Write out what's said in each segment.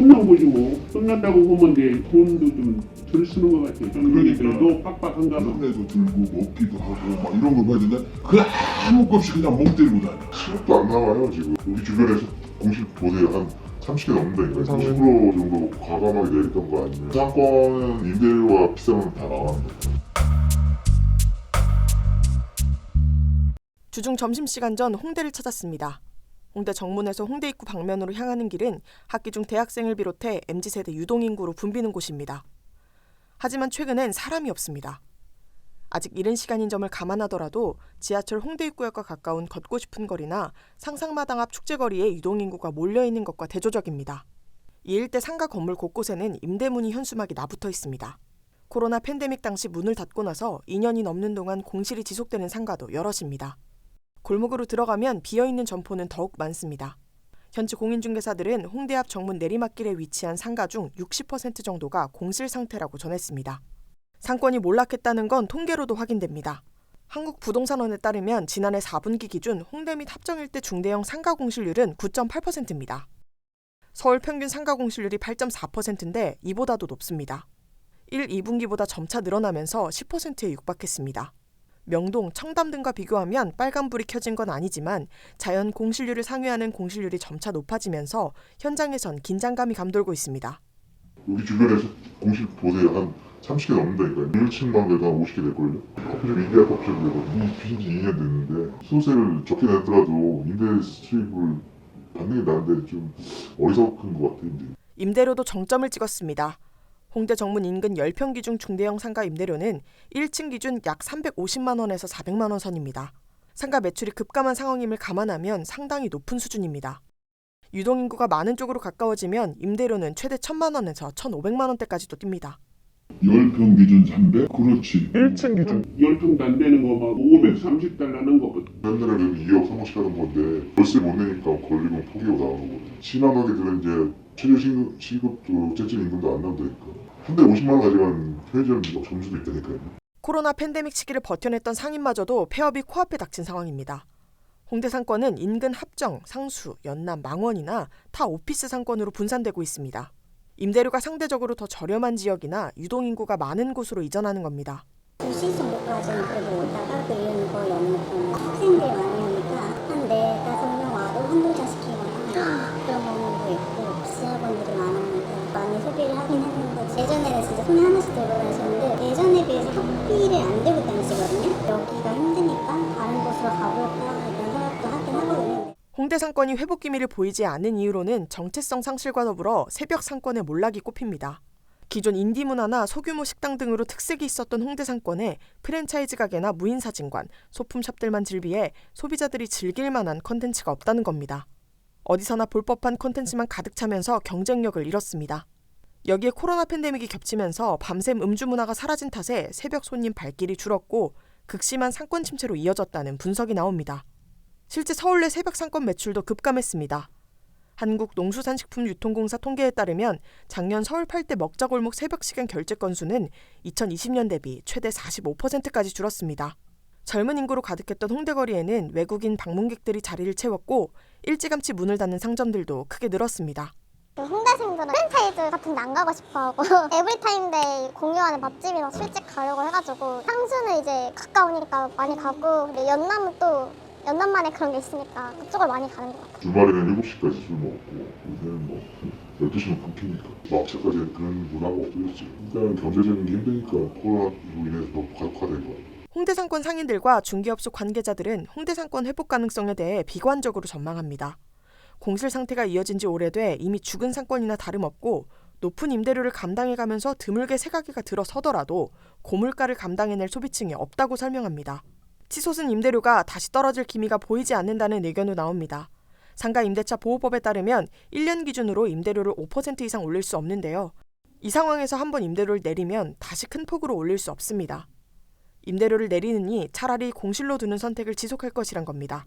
끝난 거지 뭐. 끝났다고 보면 돼. 돈도 좀 덜 쓰는 것 같아. 그러니까. 그래도 빡빡한가 봐. 연애도 들고 먹기도 하고 막 이런 거 봐야 되는데 그 아무 것 없이 그냥 멍 때리고 다녀. 시급도 안 나와요 지금 우리 주변에서 공실 보세요 한 30개 넘는다니까 상을- 20% 정도 과감하게 내렸던 거 아니면 상권은 임대료와 비싸면 다 나왔는데 주중 점심시간 전 홍대를 찾았습니다. 홍대 정문에서 홍대 입구 방면으로 향하는 길은 학기 중 대학생을 비롯해 MZ세대 유동인구로 붐비는 곳입니다. 하지만 최근엔 사람이 없습니다. 아직 이른 시간인 점을 감안하더라도 지하철 홍대 입구역과 가까운 걷고 싶은 거리나 상상마당 앞 축제거리에 유동인구가 몰려있는 것과 대조적입니다. 이 일대 상가 건물 곳곳에는 임대문이 현수막이 나붙어 있습니다. 코로나 팬데믹 당시 문을 닫고 나서 2년이 넘는 동안 공실이 지속되는 상가도 여럿입니다. 골목으로 들어가면 비어있는 점포는 더욱 많습니다. 현지 공인중개사들은 홍대 앞 정문 내리막길에 위치한 상가 중 60% 정도가 공실 상태라고 전했습니다. 상권이 몰락했다는 건 통계로도 확인됩니다. 한국부동산원에 따르면 지난해 4분기 기준 홍대 및 합정 일대 중대형 상가 공실률은 9.8%입니다. 서울 평균 상가 공실률이 8.4%인데 이보다도 높습니다. 1, 2분기보다 점차 늘어나면서 10%에 육박했습니다. 명동, 청담 등과 비교하면 빨간불이 켜진 건 아니지만 자연 공실률을 상회하는 공실률이 점차 높아지면서 현장에선 긴장감이 감돌고 있습니다. 우리 주변에서 공실 보세요 한 30개 넘는다니까 1층만 그래도 한 50개 될걸요 커피숍 인디아 커피숍이거든요 이 빚은 지 2년 됐는데 수세를 적게 냈더라도 임대 수입을 받는 게 나은데 좀 어리석은 것 같아요 임대. 임대료도 정점을 찍었습니다. 홍대 정문 인근 10평 기준 중대형 상가 임대료는 1층 기준 약 350만 원에서 400만 원 선입니다. 상가 매출이 급감한 상황임을 감안하면 상당히 높은 수준입니다. 유동 인구가 많은 쪽으로 가까워지면 임대료는 최대 1천만 원에서 1,500만 원대까지도 뜁니다. 10평 기준 300? 그렇지. 1층 기준 열평도 안 되는 거막 530달러는 거. 옛날에 는 2억 3억씩 하던 건데 월세 못 내니까 걸리고 포기하고 나오는 거거든 친환하게들은 이제 최저 시급, 시급도 제출 임금도 안 나온다니까 한 달에 50만 원 가져간 편의점 막 점수도 있다니까요 코로나 팬데믹 시기를 버텨냈던 상인마저도 폐업이 코앞에 닥친 상황입니다. 홍대 상권은 인근 합정, 상수, 연남, 망원이나 타 오피스 상권으로 분산되고 있습니다. 임대료가 상대적으로 더 저렴한 지역이나 유동 인구가 많은 곳으로 이전하는 겁니다. 2시 정도까지는 그래도 오다가 그 이후는 거의 없는 편. 학생들이 많이 오니까 한 네 다섯 명 와도 한두 잔 시키거나 그런 경우도 있고 지하분들이 많았는데 많이 소비를 하긴 했는데 예전에는 진짜 손에 하나씩 들고 다니셨는데 예전에 비해서 커피를 안 들고 다니시거든요. 여기가 힘드니까 다른 곳으로 가볼까 이런 생각도 하긴 하거든요. 홍대 상권이 회복 기미를 보이지 않는 이유로는 정체성 상실과 더불어 새벽 상권의 몰락이 꼽힙니다. 기존 인디 문화나 소규모 식당 등으로 특색이 있었던 홍대 상권에 프랜차이즈 가게나 무인 사진관, 소품샵들만 즐비해 소비자들이 즐길 만한 컨텐츠가 없다는 겁니다. 어디서나 볼 법한 컨텐츠만 가득 차면서 경쟁력을 잃었습니다. 여기에 코로나 팬데믹이 겹치면서 밤샘 음주 문화가 사라진 탓에 새벽 손님 발길이 줄었고 극심한 상권 침체로 이어졌다는 분석이 나옵니다. 실제 서울 내 새벽 상권 매출도 급감했습니다. 한국농수산식품유통공사 통계에 따르면 작년 서울 8대 먹자골목 새벽 시간 결제 건수는 2020년 대비 최대 45%까지 줄었습니다. 젊은 인구로 가득했던 홍대거리에는 외국인 방문객들이 자리를 채웠고 일찌감치 문을 닫는 상점들도 크게 늘었습니다. 그 홍대생들은 프랜차이즈 같은 데 안 가고 싶어하고 에브리타임데이 공유하는 맛집이나 술집 가려고 해가지고 상수는 이제 가까우니까 많이 가고 근데 연남은 또 연남만에 그런 게 있으니까 그쪽을 많이 가는 것 같아요. 주말에는 7시까지 술 먹고 요새는 뭐 12시면 끊기니까 막차까지 그런 문화가 없어졌지 일단 경제적인 게 힘드니까 코로나로 인해서 더 가속화된 거야 홍대 상권 상인들과 중개업소 관계자들은 홍대 상권 회복 가능성에 대해 비관적으로 전망합니다. 공실 상태가 이어진 지 오래돼 이미 죽은 상권이나 다름없고 높은 임대료를 감당해가면서 드물게 새 가게가 들어서더라도 고물가를 감당해낼 소비층이 없다고 설명합니다. 치솟은 임대료가 다시 떨어질 기미가 보이지 않는다는 의견도 나옵니다. 상가 임대차 보호법에 따르면 1년 기준으로 임대료를 5% 이상 올릴 수 없는데요. 이 상황에서 한번 임대료를 내리면 다시 큰 폭으로 올릴 수 없습니다. 임대료를 내리느니 차라리 공실로 두는 선택을 지속할 것이란 겁니다.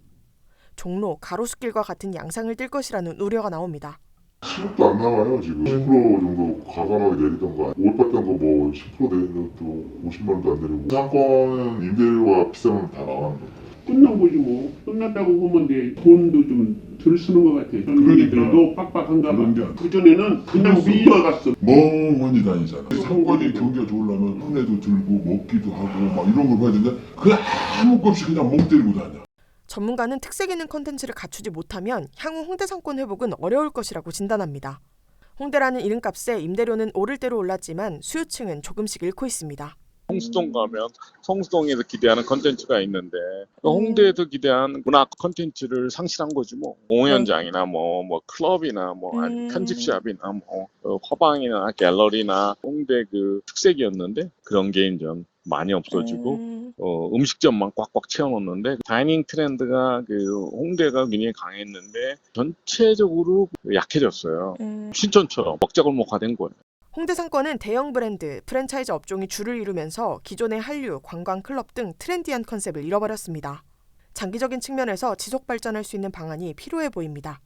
종로, 가로수길과 같은 양상을 띨 것이라는 우려가 나옵니다. 시급도 안 나와요 지금 10% 정도 과감하게 내리던가 못 받던 거뭐10% 내리면 또 50만 원도 안 내리고 상권은 임대료가 비싸면 다 나가는 거예요 끝난 거지 뭐. 끝났다고 보면 돼. 돈도 좀줄 서는 것 같아요. 그러니까. 현미들도 빡빡한가 봐. 아니라. 그전에는 그냥 밀려갔어. 멍하니 다니잖아. 상권이 경기가 좋으려면 손에도 들고 먹기도 하고 막 이런 걸 봐야 되는데 그 아무 것 없이 그냥 멍 때리고 다녀. 전문가는 특색 있는 컨텐츠를 갖추지 못하면 향후 홍대 상권 회복은 어려울 것이라고 진단합니다. 홍대라는 이름값에 임대료는 오를 대로 올랐지만 수요층은 조금씩 잃고 있습니다. 성수동 가면 성수동에서 기대하는 컨텐츠가 있는데 홍대에서 기대하는 문화 컨텐츠를 상실한 거지 뭐 공연장이나 뭐 뭐 클럽이나 뭐 음. 편집샵이나 뭐 어, 화방이나 갤러리나 홍대 그 특색이었는데 그런 게 이제 많이 없어지고 음, 어, 음식점만 꽉꽉 채워놓는데 다이닝 트렌드가 그 홍대가 굉장히 강했는데 전체적으로 약해졌어요. 음. 신촌처럼 먹자골목화 된 거예요. 홍대 상권은 대형 브랜드, 프랜차이즈 업종이 줄을 이루면서 기존의 한류, 관광, 클럽 등 트렌디한 컨셉을 잃어버렸습니다. 장기적인 측면에서 지속 발전할 수 있는 방안이 필요해 보입니다.